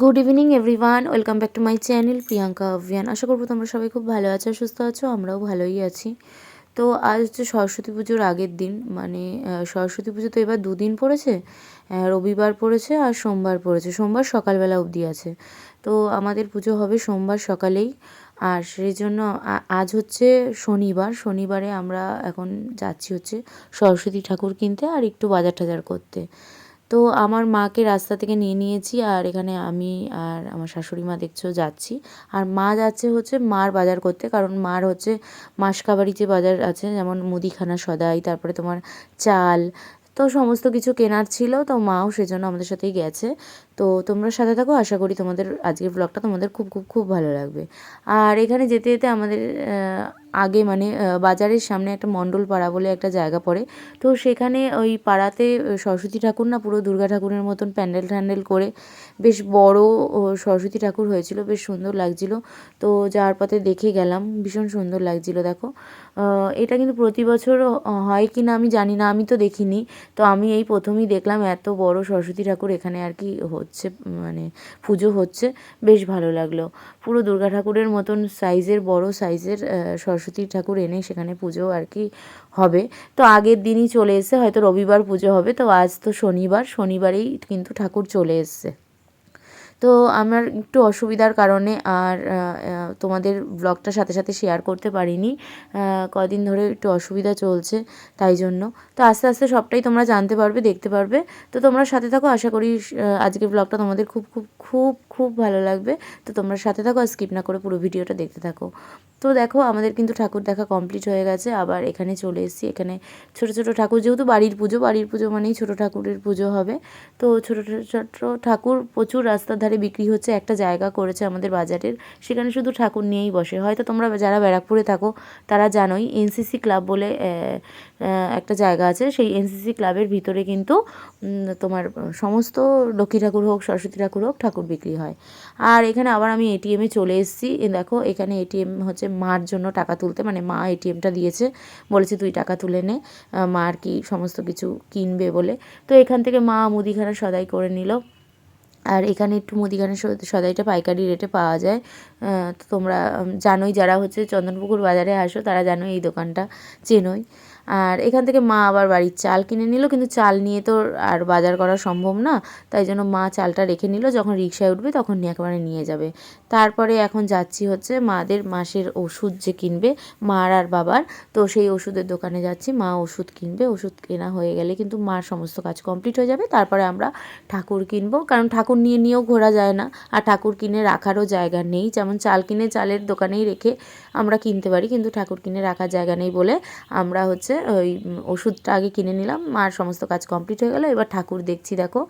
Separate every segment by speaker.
Speaker 1: Good evening everyone welcome back to my channel Priyanka অভিয়ান আশা করব তোমরা সবাই খুব ভালো আছো, সুস্থ আছো, আমরাও ভালোই আছি। তো আজ হচ্ছে সরস্বতী পুজোর আগের দিন মানে সরস্বতী পুজো তো এবার দুদিন পড়েছে রবিবার পড়েছে আর সোমবার পড়েছে। সোমবার সকালবেলা অবধি আছে। তো আমাদের পুজো হবে সোমবার সকালেই। আর সেই জন্য আজ হচ্ছে শনিবার। শনিবারে আমরা এখন যাচ্ছি হচ্ছে সরস্বতী ঠাকুর কিনতে আর একটু বাজার টাজার করতে। তো আমার মাকে রাস্তা থেকে নিয়ে নিয়েছি আর এখানে আমি আর আমার শাশুড়ি মা দেখছ যাচ্ছি। আর মা যাচ্ছে হচ্ছে মার বাজার করতে, কারণ মার হচ্ছে মাসকাবাড়ি যে বাজার আছে, যেমন মুদিখানা, সদাই, তারপরে তোমার চাল, তো সমস্ত কিছু কেনার ছিল, তো মাও সেজন্য আমাদের সাথেই গেছে। তো তোমরা সাথে থাকো, আশা করি তোমাদের আজকের ব্লগটা তোমাদের খুব খুব খুব ভালো লাগবে। আর এখানে যেতে যেতে আমাদের আগে মানে বাজারের সামনে একটা মণ্ডল পাড়া বলে একটা জায়গা পড়ে। তো সেখানে ওই পাড়াতে সরস্বতী ঠাকুর না পুরো দুর্গা ঠাকুরের মতন প্যান্ডেল ট্যান্ডেল করে বেশ বড় সরস্বতী ঠাকুর হয়েছিল, বেশ সুন্দর লাগছিল। তো যাওয়ার পথে দেখে গেলাম, ভীষণ সুন্দর লাগছিল, দেখো। এটা কিন্তু প্রতি বছর হয় কি না আমি জানি না, আমি তো দেখিনি। তো আমি এই প্রথমেই দেখলাম এত বড় সরস্বতী ঠাকুর এখানে আর কি হচ্ছে মানে পুজো হচ্ছে, বেশ ভালো লাগল। পুরো দুর্গা ঠাকুরের মতন সাইজের বড় সাইজের সরস্বতী ঠাকুর এনে সেখানে পুজো আর কি হবে। তো আগের দিনই চলে এসে হয়তো রবিবার পুজো হবে, তো আজ তো শনিবার, শনিবারেই কিন্তু ঠাকুর চলে এসছে। তো আমার একটু অসুবিধার কারণে আর তোমাদের ব্লগটা সাথে সাথে শেয়ার করতে পারিনি। কদিন ধরে একটু অসুবিধা চলছে, তাই জন্য। তো আস্তে আস্তে সবটাই তোমরা জানতে পারবে, দেখতে পারবে। তো তোমরা সাথে থাকো, আশা করি আজকের ব্লগটা তোমাদের খুব খুব খুব খুব ভালো লাগবে। তো তোমরা সাথে থাকো আর স্কিপ না করে পুরো ভিডিওটা দেখতে থাকো। তো দেখো, আমাদের কিন্তু ঠাকুর দেখা কমপ্লিট হয়ে গেছে। আবার এখানে চলে এসেছি। এখানে ছোট ছোট ঠাকুর, যেহেতু বাড়ির পুজো বাড়ির পুজো মানেই ছোট ঠাকুরের পুজো হবে। তো ছোট ছোট ঠাকুর প্রচুর রাস্তার ধারে বিক্রি হচ্ছে, একটা জায়গা করেছে আমাদের বাজারের। সেখানে শুধু ঠাকুর নিয়েই বসে। হয়তো তোমরা যারা ব্যারাকপুরে থাকো, তারা জানোই এনসিসি ক্লাব বলে একটা জায়গা আছে। সেই এনসিসি ক্লাবের ভিতরে কিন্তু তোমার সমস্ত লক্ষ্মী ঠাকুর হোক, সরস্বতী ঠাকুর হোক, ঠাকুর বিক্রি হয়। আর এখানে আবার আমি এটিএমে চলে এসেছি। দেখো, এখানে এটিএম হচ্ছে মার জন্য টাকা তুলতে। মানে মা এটিএমটা দিয়েছে। বলেছে, তুই টাকা তুলে নে। মা আর কি সমস্ত কিছু কিনবে বলে। তো এখান থেকে মা মুদিখানা সদাই করে নিল। আর এখানে একটু মুদিখানা সদাইটা পাইকারি রেটে পাওয়া যায়। তো তোমরা জানোই যারা হচ্ছে চন্দনপুকুর বাজারে আসো, তারা জানো এই দোকানটা চেনোই। আর এখান থেকে মা আবার বাড়ির চাল কিনে নিল, কিন্তু চাল নিয়ে তো আর বাজার করা সম্ভব না। তাই জন্য মা চালটা রেখে নিল, যখন রিক্সায় উঠবে তখন একেবারে নিয়ে যাবে। তারপরে এখন যাচ্ছি হচ্ছে মাদের মাসের ওষুধ যে কিনবে, মার আর বাবার। তো সেই ওষুধের দোকানে যাচ্ছি, মা ওষুধ কিনবে, ওষুধ কেনা হয়ে গেলে কিন্তু মার সমস্ত কাজ কমপ্লিট হয়ে যাবে। তারপরে আমরা ঠাকুর কিনবো, কারণ ঠাকুর নিয়ে নিয়েও ঘোরা যায় না, আর ঠাকুর কিনে রাখারও জায়গা নেই। যেমন চাল কিনে চালের দোকানেই রেখে আমরা কিনতে পারি, কিন্তু ঠাকুর কিনে রাখার জায়গা নেই বলে আমরা হচ্ছে ওই ওষুধটা আগে কিনে নিলাম, মার সমস্ত কাজ কমপ্লিট হয়ে গেলো, এবার ঠাকুর দেখছি, দেখো।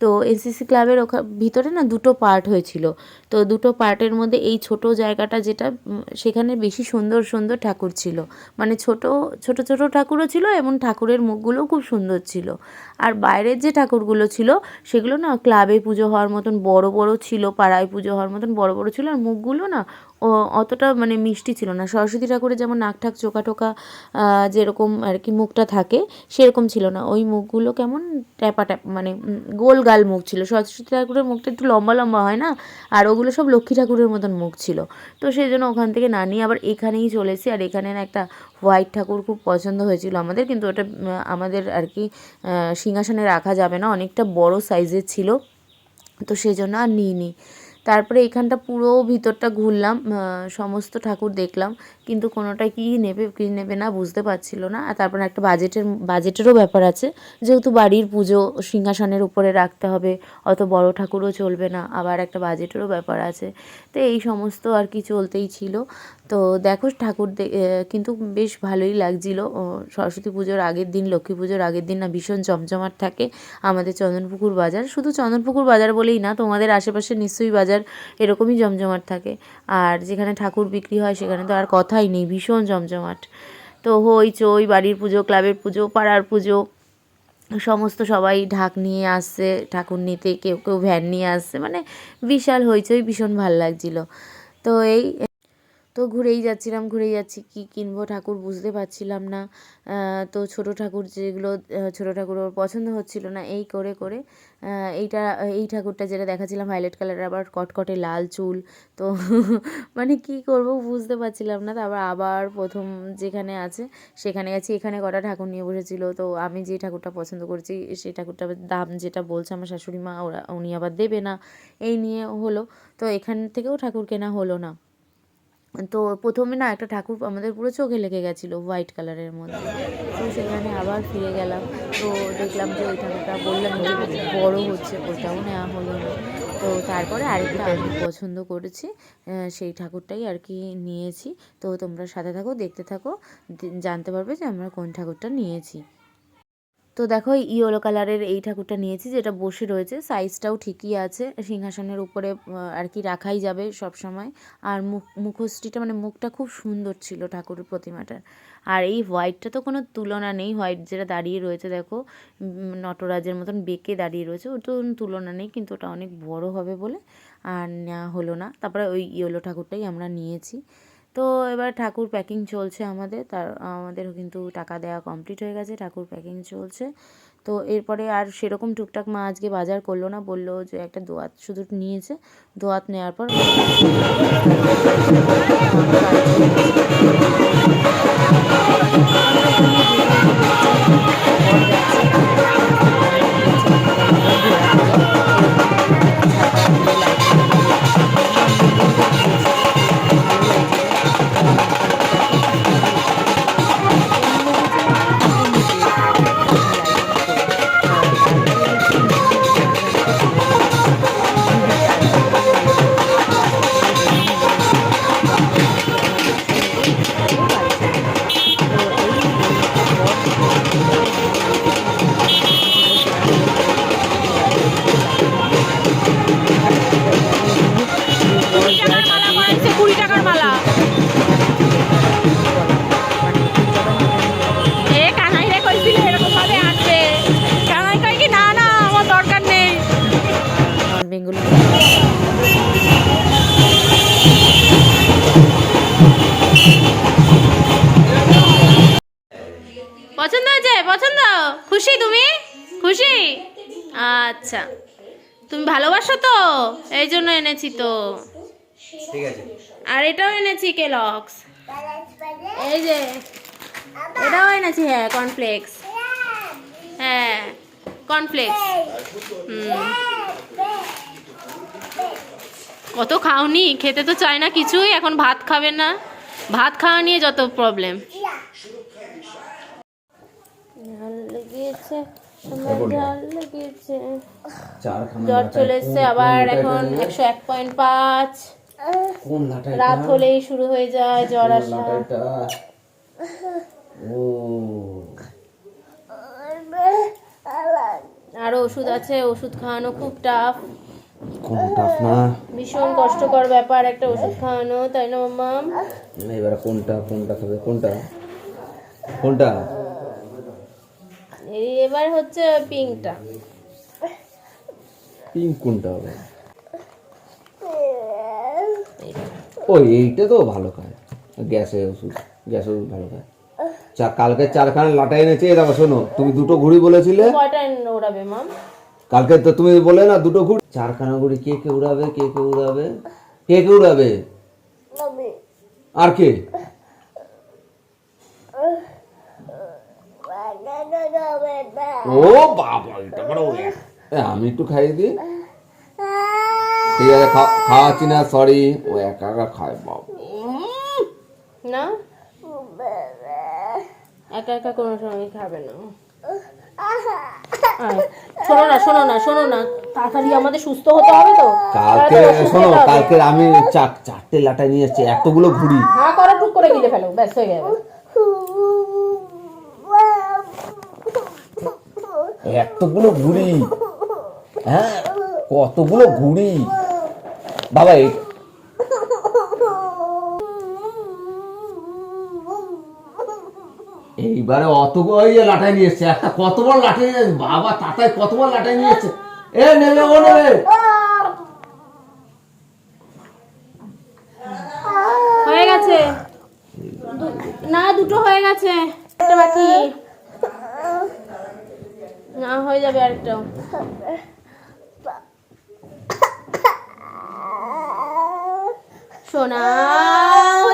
Speaker 1: তো এনসিসি ক্লাবের ওখা, ভিতরে না দুটো পার্ট হয়েছিল। তো দুটো পার্টের মধ্যে এই ছোট জায়গাটা যেটা সেখানে বেশি সুন্দর সুন্দর ঠাকুর ছিল। মানে ছোট ছোট ছোট ঠাকুরও ছিল এবং ঠাকুরের মুখগুলোও খুব সুন্দর ছিল। আর বাইরের যে ঠাকুরগুলো ছিল, সেগুলো না ক্লাবে পুজো হওয়ার মতন বড় বড় ছিল, পাড়ায় পুজো হওয়ার মতন বড় বড় ছিল, আর মুখগুলো না অতটা মানে মিষ্টি ছিল না। সরস্বতী ঠাকুরের যেমন নাক ঠাক চোকা টোকা যেরকম আর কি মুখটা থাকে, সেরকম ছিল না। ওই মুখগুলো কেমন ট্যাপা ট্যাপ মানে গোল গাল মুখ ছিল। সরস্বতী ঠাকুরের মুখটা একটু লম্বা লম্বা হয় না? আর ওগুলো সব লক্ষ্মী ঠাকুরের মতন মুখ ছিল। তো সেই জন্য ওখান থেকে না নিয়ে আবার এখানেই চলে এসেছি। আর এখানে না একটা হোয়াইট ঠাকুর খুব পছন্দ হয়েছিল আমাদের। কিন্তু ওটা আমাদের আর কি সিংহাসনে রাখা যাবে না। অনেকটা বড় সাইজের ছিল। তো সেই জন্য আর নিইনি। তারপরে এখানটা পুরো ভিতরটা ঘুরলাম সমস্ত ঠাকুর দেখলাম। কিন্তু কোনোটা কি নেবে কি নেবে না বুঝতে পারছিল না। আর তারপরে একটা বাজেটের বাজেটেরও ব্যাপার আছে। যেহেতু বাড়ির পুজো সিংহাসনের উপরে রাখতে হবে, অত বড় ঠাকুরও চলবে না, আবার একটা বাজেটেরও ব্যাপার আছে। তো এই সমস্ত আর কি চলতেই ছিল। তো দেখো ঠাকুর কিন্তু বেশ ভালোই লাগছিল। সরস্বতী পুজোর আগের দিন, লক্ষ্মী পুজোর আগের দিন না ভীষণ জমজমাট থাকে আমাদের চন্দনপুকুর বাজার। শুধু চন্দনপুকুর বাজার বলেই না, তোমাদের আশেপাশে নিশ্চয়ই বাজার এরকমই জমজমাট থাকে। আর যেখানে ঠাকুর বিক্রি হয়, সেখানে তো আর কথাই নেই, ভীষণ জমজমাট। তো হই চই বাড়ির পুজো, ক্লাবের পুজো, পাড়ার পুজো, সমস্ত সবাই ঢাক নিয়ে আসছে, ঠাকুর নিতে, কেউ কেউ ভ্যান নিয়ে আসছে মানে বিশাল হইচই, ভীষণ ভালো লাগছিল। তো এই তো ঘুরেই যাচ্ছিলাম, ঘুরেই যাচ্ছি। কি কিনবো ঠাকুর বুঝতে পারছিলাম না। তো ছোট ঠাকুর যেগুলো ছোট ঠাকুর ওর পছন্দ হচ্ছিল না, এই করে করে এইটা, এই ঠাকুরটা যেটা দেখাচ্ছিলাম, হাইলাইট কালারের আবার কটকটে লাল চুল, তো মানে কি করব বুঝতে পারছিলাম না। তারপর আবার প্রথম যেখানে আছে, সেখানে গেছি। এখানে কটা ঠাকুর নিয়ে বসেছিল, তো আমি যে ঠাকুরটা পছন্দ করেছি, সেই ঠাকুরটা দাম যেটা বলছে আমার শাশুড়ি মা, ওরা, উনি আবার দেবে না। এই নিয়ে হলো। তো এখান থেকেও ঠাকুর কেনা হলো না। তো প্রথমে না একটা ঠাকুর আমাদের পুরো চোখে লেগে গেছিল হোয়াইট কালারের মধ্যে। তো সেখানে আবার ফিরে গেলাম। তো দেখলাম যে ওই ঠাকুরটা বললাম যে, বড় হচ্ছে ওটাও নেওয়া হলো না। তো তারপরে আরেকটা আমি পছন্দ করেছি সেই ঠাকুরটাই আর কি নিয়েছি। তো তোমরা সাথে থাকো, দেখতে থাকো, জানতে পারবে যে আমরা কোন ঠাকুরটা নিয়েছি। তো দেখো ইয়েলো কালারের এই ঠাকুরটা নিয়েছি যেটা বসে রয়েছে। সাইজটাও ঠিকই আছে। সিংহাসনের উপরে আর কি রাখাই যাবে সব সময়। আর মুখ, মুখশ্রীটা মানে মুখটা খুব সুন্দর ছিল ঠাকুরের প্রতিমাটার। আর এই হোয়াইটটা তো কোনো তুলনা নেই। হোয়াইট যেটা দাঁড়িয়ে রয়েছে, দেখো নটরাজের মতন বেঁকে দাঁড়িয়ে রয়েছে। ওর তো তুলনা নেই, কিন্তু ওটা অনেক বড় হবে বলে। আর নেওয়া হলো না। তারপরে ওই ইয়েলো ঠাকুরটাই আমরা নিয়েছি। তো এবার ঠাকুর প্যাকিং চলছে আমাদের। তার আমাদের কিন্তু টাকা দেওয়া কমপ্লিট হয়ে গেছে, ঠাকুর প্যাকিং চলছে। তো এরপরে আর সেরকম টুকটাক মা আজকে বাজার করল না, বলল যে একটা দোয়াত শুধু নিয়েছে। দোয়াত নেওয়ার পর
Speaker 2: আচ্ছা। তুমি ভালোবাসো তো? এই জন্য এনেছি তো।
Speaker 3: ঠিক আছে।
Speaker 2: আর এটাও এনেছি কেলক্স এই যে এটাও এনেছি হ্যাঁ কর্নফ্লেক্স হ্যাঁ কর্নফ্লেক্স কত খাওনি? খেতে তো চায় না কিছুই এখন ভাত খাবে না। ভাত খাওয়া নিয়ে যত প্রবলেম
Speaker 1: ঝাল জ্বর চলে এসছে আবার এখন একশো এক পয়েন্ট পাঁচ। রাত হলেই শুরু হয়ে যায় জ্বর আসা। আরও ওষুধ আছে ওষুধ খাওয়ানো খুব টাফ ভীষণ কষ্টকর ব্যাপার একটা ওষুধ খাওয়ানো তাই না মাম্মাম?
Speaker 3: এবারে কোনটা কোনটা খাবে? কোনটা? কোনটা?
Speaker 1: এবার হচ্ছে পিঙ্কটা।
Speaker 3: পিঙ্ক কোনটা হবে? ও এইটা তো ভালো খায়। গ্যাসের ওষুধ গ্যাস ওষুধ ভালো খায়। চা কালকে চারখানা লাটাই এনেছে এই দেখো শোনো তুমি দুটো ঘুড়ি বলেছিলে।
Speaker 1: কয়টা ওড়াবে মাম
Speaker 3: কালকে তো তুমি বলে না দুটো ঘুড়ি। চারখানা ঘুড়ি কে কে উড়াবে কে কে উড়াবে? কে কে উড়াবে? আর কে? ও বাবা এটা বড় আমি একটু খাইয়ে দিই। ঠিক আছে খাওয়াচ্ছি না সরি ও একা একা খায় বাবা।
Speaker 1: না? একা একা কোনো সময় খাবে না। শোনো না শোনো না শোনো না। তাড়াতাড়ি আমাদের সুস্থ হতে হবে তো।
Speaker 3: কালকে শোনো কালকে আমি চার চারটে লাটা নিয়ে এসেছি এতগুলো ঘুড়ি
Speaker 1: হ্যাঁ করো টুক করে গিলে ফেলো ব্যাস হয়ে গেল।
Speaker 3: এতগুলো ঘুড়ি হ্যাঁ? কতগুলো ঘুড়ি? বাবা এই এইবারে অত ওই যে লাটাই নিয়ে এসছে, একটা কত বড় এসছে। বাবা তাতায় কত বড় লাটাই নিয়ে এসছে? এ নেবে ও নেবে
Speaker 2: হয়ে গেছে। না, দুটো হয়ে গেছে একটা বাকি না হয়ে যাবে আরেকটাও সোনা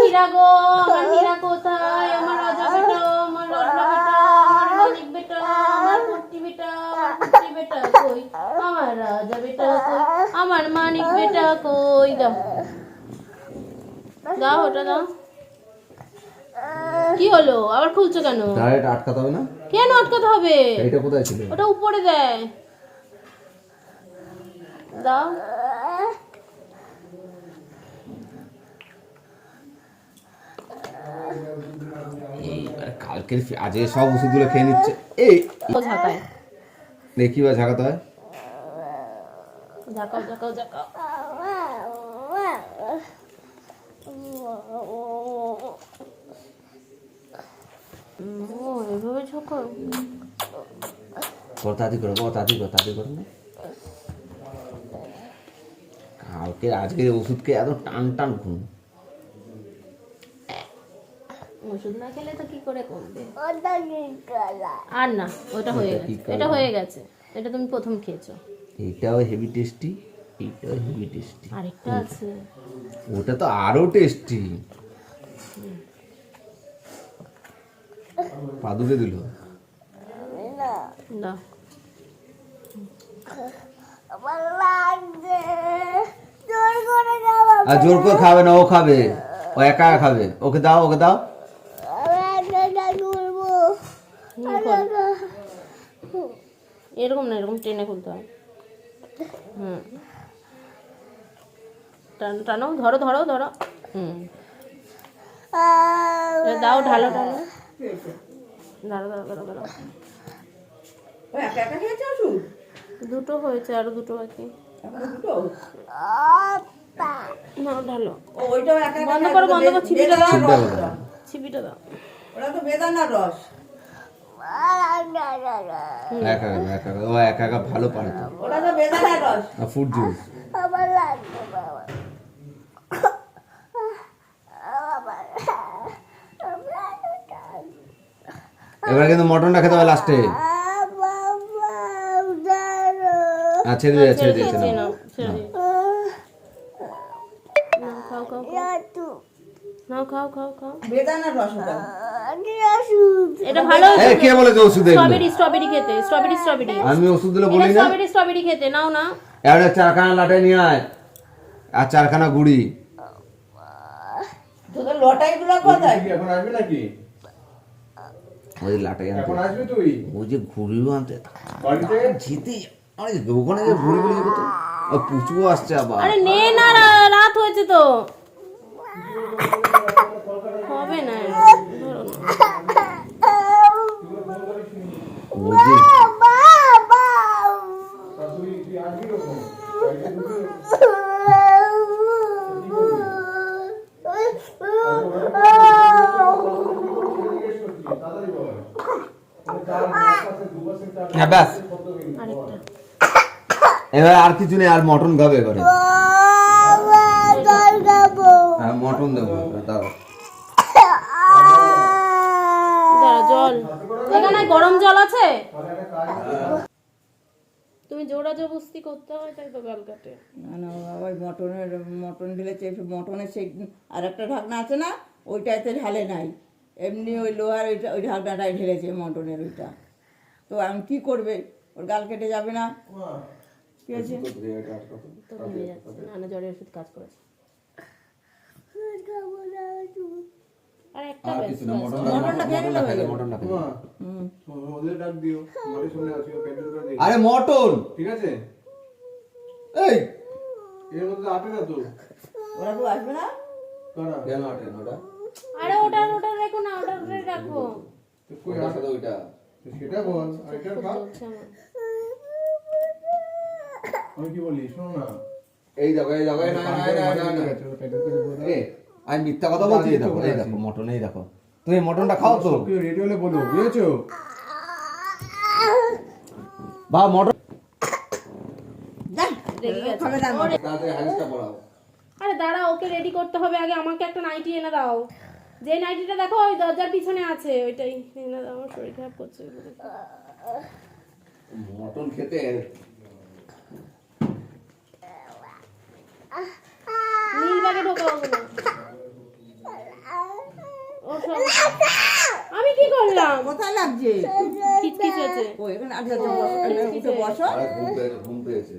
Speaker 2: হীরা গো, আমার হীরা কোথায়? আমার রাজা বেটা, আমার বেটা, আমার মানিক বেটা, আমার বেটা বেটা কই? আমার রাজা বেটা কই? আমার মানিক বেটা কই? দাও। দাও ওটা দাও। কি হলো? আবার খুলছো কেন?
Speaker 3: ডাইরেক্ট আটকাতে হবে না?
Speaker 2: কেন আটকাতে হবে
Speaker 3: এইটা কোথায় ছিল
Speaker 2: ওটা উপরে দেয় দাও
Speaker 3: কালকের আজকে সব ওষুধগুলো খেয়ে নিচ্ছে এই
Speaker 2: ঝাঁকায়
Speaker 3: দেখি বা ঝাঁকাতে হয়
Speaker 2: ঝাঁকাও ঝাঁকাও ঝাঁকাও ও এভাবে ঝাঁকাও
Speaker 3: কর তাড়াতাড়ি করো কর তাড়াতাড়ি করো তাড়াতাড়ি করো না। কালকে আজকে ওষুধ খেয়ে এত টান টান ঘুম
Speaker 2: ওষুধ না খেলে তো কি করে কমবে? আর না ওটা হয়ে গেছে? এটা হয়ে গেছে এটা তুমি প্রথম খেয়েছো।
Speaker 3: এইটাও হেভি টেস্টি এইটাও হেভি টেস্টি
Speaker 2: আরেকটা আছে।
Speaker 3: ওটা তো আরও টেস্টি পাদুকে দিল। আর জোর করে খাবে না ও খাবে। ও একা খাবে। ওকে দাও ওকে দাও।
Speaker 2: এরকম না এরকম টেনে খুলতে হয়। হুম। টান টানো ধরো ধরো ধরো। হুম। দাও ঢালো ঢালো। দাঁড়ো দাঁড়ো দাঁড়ো দাঁড়ো। দুটো হয়েছে আরও দুটো বাকি। না ঢালো। বন্ধ করো বন্ধ করো ছিপিটা দাও। ছিপিটা দাও।
Speaker 4: ওরা তো বেদানা রস।
Speaker 3: একা একা একা একা। ও একা একা ভালো পারে
Speaker 4: ওরা তো বেদানা রস।
Speaker 3: জুস এবার কিন্তু মটনটা খেতে হবে লাস্টে আর ছেড়ে দিয়ে ছেড়ে দিয়েছে না
Speaker 2: খাও খাও খাও খাও।
Speaker 4: রস
Speaker 2: এটা ভালো
Speaker 3: কে বলেছে ওষুধ
Speaker 2: স্ট্রবেরি স্ট্রবেরি খেতে স্ট্রবেরি স্ট্রবেরি
Speaker 3: আমি ওষুধ দিলে বলি না।
Speaker 2: স্ট্রবেরি স্ট্রবেরি খেতে নাও না।
Speaker 3: এবারে চারখানা লাটে নিয়ে আয়। আর চারখানা গুড়ি।
Speaker 4: তোদের লটাই গুলো কোথায়?
Speaker 5: এখন আসবি নাকি?
Speaker 3: ওই লাটাই আনতে ওই যে ঘুড়িও আনতে যেতে আরে ওখানে যে ঘুড়ি করতো আর পুচু আসছে আবার।
Speaker 2: আরে নে না রাত হয়েছে তো। হবে না। ধরো না।
Speaker 3: যে
Speaker 5: তুই তুই আসবি কখন বাড়িতে ঢুকে তাড়াতাড়ি বল
Speaker 3: হ্যাঁ ব্যাস এবার আর কিছু নেই আর মটন খাবে এবারে। হ্যাঁ মটন দেবো দাও।
Speaker 2: জল। এখানে গরম জল আছে? তুমি জোড়া জবস্তি করতে হয় তাই তো গাল কাটে।
Speaker 4: না না বাবা মটনের মটন ঢেলেছে মটনের সেই আর একটা ঢাকনা আছে না ওইটাতে ঢালে নাই। এমনি ওই লোহার ওইটা ওই ঢাকনাটাই ঢেলেছে মটনের ওইটা। তো আমি কি করবে? ওর গাল কেটে যাবে না। কি
Speaker 2: জ্বরের ওষুধ কাজ করেছে আর
Speaker 3: মটন
Speaker 5: ঠিক আছে?
Speaker 3: এই!
Speaker 5: এর মধ্যে আটে না তো।
Speaker 4: ওরা তো আসবে না?
Speaker 5: কারা?
Speaker 3: কেন আটে না ওটা?
Speaker 2: আরে ওটা ওটা রেখো না ওটা রাখো
Speaker 5: কই
Speaker 3: ওইটা।
Speaker 5: সেটা বল আর আমি কি বলি শোনো না।
Speaker 3: এই দেখো এই দেখো না না না না এ, আমি মিথ্যা কথা বলছি দেখো এই দেখো মটন এই দেখো। তুমি মটনটা খাও তো।
Speaker 5: রেডি হলে বলো বুঝেছ?
Speaker 3: বা মটন। পড়াও
Speaker 2: আরে দাঁড়া ওকে রেডি করতে হবে। আগে আমাকে একটা নাইটি এনে দাও। যে নাইটিটা দেখো ওই দরজার পিছনে আছে ওইটাই। আমার শরীর খারাপ করছে
Speaker 3: মটন খেতে?
Speaker 2: নীল ব্যাগে ঢোকাবো না আমি কি করলাম?
Speaker 4: কোথায় লাগছে?
Speaker 2: কিচকিচ আছে
Speaker 4: ও এখানে আচ্ছা বসো
Speaker 3: ঘুম পেয়েছে।